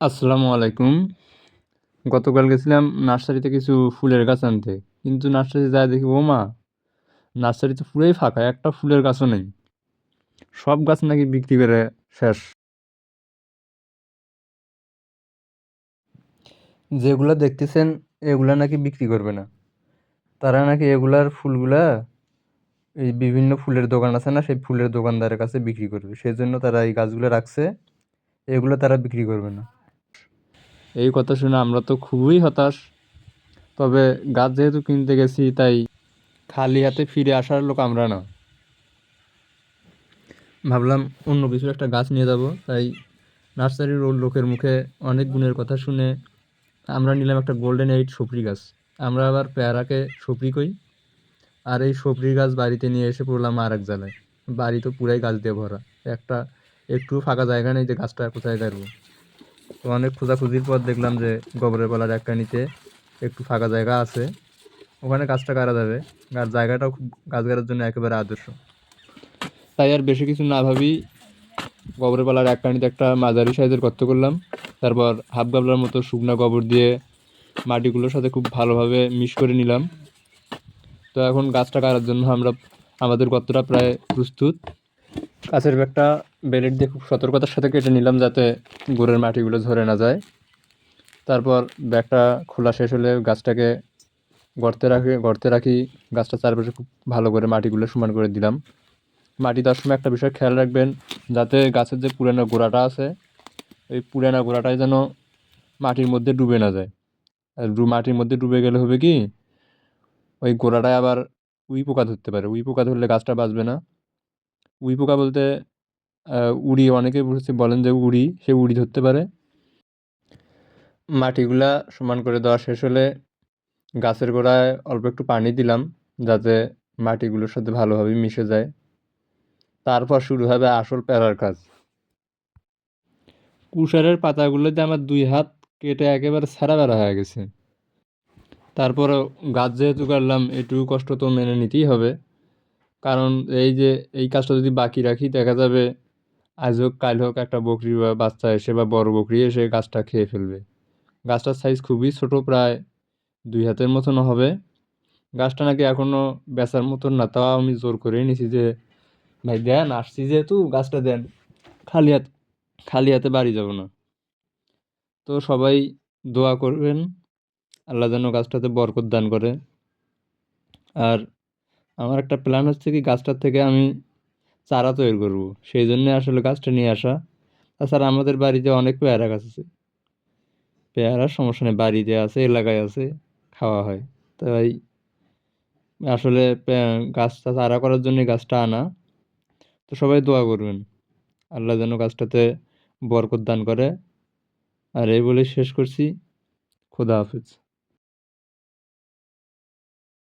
আসসালামু আলাইকুম। গতকাল গেছিলাম নার্সারিতে কিছু ফুলের গাছ আনতে। কিন্তু নার্সারিতে যা দেখি, ও মা নার্সারিতে পুরোই ফাঁকা, একটা ফুলের গাছও নেই। সব গাছ নাকি বিক্রি করে শেষ। যেগুলো দেখতেছেন, এগুলা নাকি বিক্রি করবে না। তারা নাকি এগুলার ফুলগুলা, এই বিভিন্ন ফুলের দোকান আছে না, সেই ফুলের দোকানদারের কাছে বিক্রি করবে। সেই জন্য তারা এই গাছগুলো রাখছে, এগুলো তারা বিক্রি করবে না। এই কথা শুনে আমরা তো খুবই হতাশ। তবে গাছ যেহেতু কিনতে গেছি, তাই খালি হাতে ফিরে আসার লোক আমরা না। ভাবলাম অন্য কিছুর একটা গাছ নিয়ে যাব, তাই নার্সারির ওর লোকের মুখে অনেক গুণের কথা শুনে আমরা নিলাম একটা গোল্ডেন এইট সপরি গাছ। আমরা আবার পেয়ারাকে সপরি কই? আর এই সপরি গাছ বাড়িতে নিয়ে এসে পড়লাম আর এক জায়গায় বাড়ি তো পুরাই গাছ দিয়ে ভরা। একটা একটু ফাঁকা জায়গা নেই যে গাছটা কোথায় গাড়বো। তো অনেক খোঁজাখুঁজির পর দেখলাম যে গোবরের পালার একটা নিতে একটু ফাঁকা জায়গা আছে। ওখানে গাছটা গাড়া যাবে। আর জায়গাটাও খুব গাছ গাড়ার জন্য একেবারে আদর্শ। তাই আর বেশি কিছু না ভাবি গোবরের পালার এক কানিতে একটা মাঝারি সাইজের গর্ত করলাম। তারপর হাফ গাবলার মতো শুকনো গোবর দিয়ে মাটিগুলোর সাথে খুব ভালোভাবে মিশ করে নিলাম। তো এখন গাছটা কাটার জন্য আমরা, আমাদের গর্তটা প্রায় প্রস্তুত। কাছের ব্যাগটা বেলেট দিয়ে খুব সতর্কতার সাথে কেটে নিলাম যাতে গুড়ের মাটিগুলো ঝরে না যায়। তারপর ব্যাগটা খোলা শেষ হলে গাছটাকে গর্তে রাখি গর্তে রাখি। গাছটা চারপাশে খুব ভালো করে মাটিগুলো সমান করে দিলাম। মাটি দেওয়ার সময় একটা বিষয় খেয়াল রাখবেন, যাতে গাছের যে পুরানো গোড়াটা আছে ওই পুরানো গোড়াটাই যেন মাটির মধ্যে ডুবে না যায়। আর মাটির মধ্যে ডুবে গেলে হবে কি, ওই গোড়াটায় আবার উই পোকা ধরতে পারে। উই পোকা ধরলে গাছটা বাঁচবে না। উই পোকা বলতে উড়ি অনেকে বলেন যে উড়ি, সে উড়ি ধরতে পারে। মাটিগুলা সমান করে দেওয়া শেষ হলে গাছের গোড়ায় অল্প একটু পানি দিলাম, যাতে মাটিগুলোর সাথে ভালোভাবে মিশে যায়। তারপর শুরু হবে আসল প্যারার কাজ। কুষারের পাতাগুলোতে আমার দুই হাত কেটে একেবারে ছাড়া বেড়া হয়ে গেছে। তারপর গাছ যেহেতু কাটলাম, এটুকু কষ্ট তো মেনে নিতেই হবে। কারণ এই যে, এই কাজটা যদি বাকি রাখি, দেখা যাবে আজ হোক, কাল হোক, একটা বকরি বা বাচ্চা এসে বা বড় বকরি এসে গাছটা খেয়ে ফেলবে। গাছটার সাইজ খুবই ছোট, প্রায় দুই হাতের মতন হবে। গাছটা নাকি এখনও বেচার মতন না, তাও আমি জোর করেই নিছি যে, ভাই, দেন, আসছি যেহেতু, গাছটা দেন। খালি হাত, খালি হাতে বাড়ি যাব না। তো সবাই দোয়া করবেন, আল্লাহ যেন গাছটাতে বরকত দান করে। আর আমার একটা প্ল্যান হচ্ছে কি, গাছটার থেকে আমি চারা তৈরি করব। সেই জন্যে আসলে গাছটা নিয়ে আসা। তাছাড়া আমাদের বাড়িতে অনেক পেয়ারা গাছ আছে। পেয়ারার সমস্যা নেই, বাড়িতে আছে, এলাকায় আছে, খাওয়া হয়। তাই আসলে গাছটা চারা করার জন্য গাছটা আনা। তো সবাই দোয়া করবেন। আল্লাহ যেন গাছটাতে বরকত দান করে। আর এই বলে শেষ করছি। খোদা হাফিজ।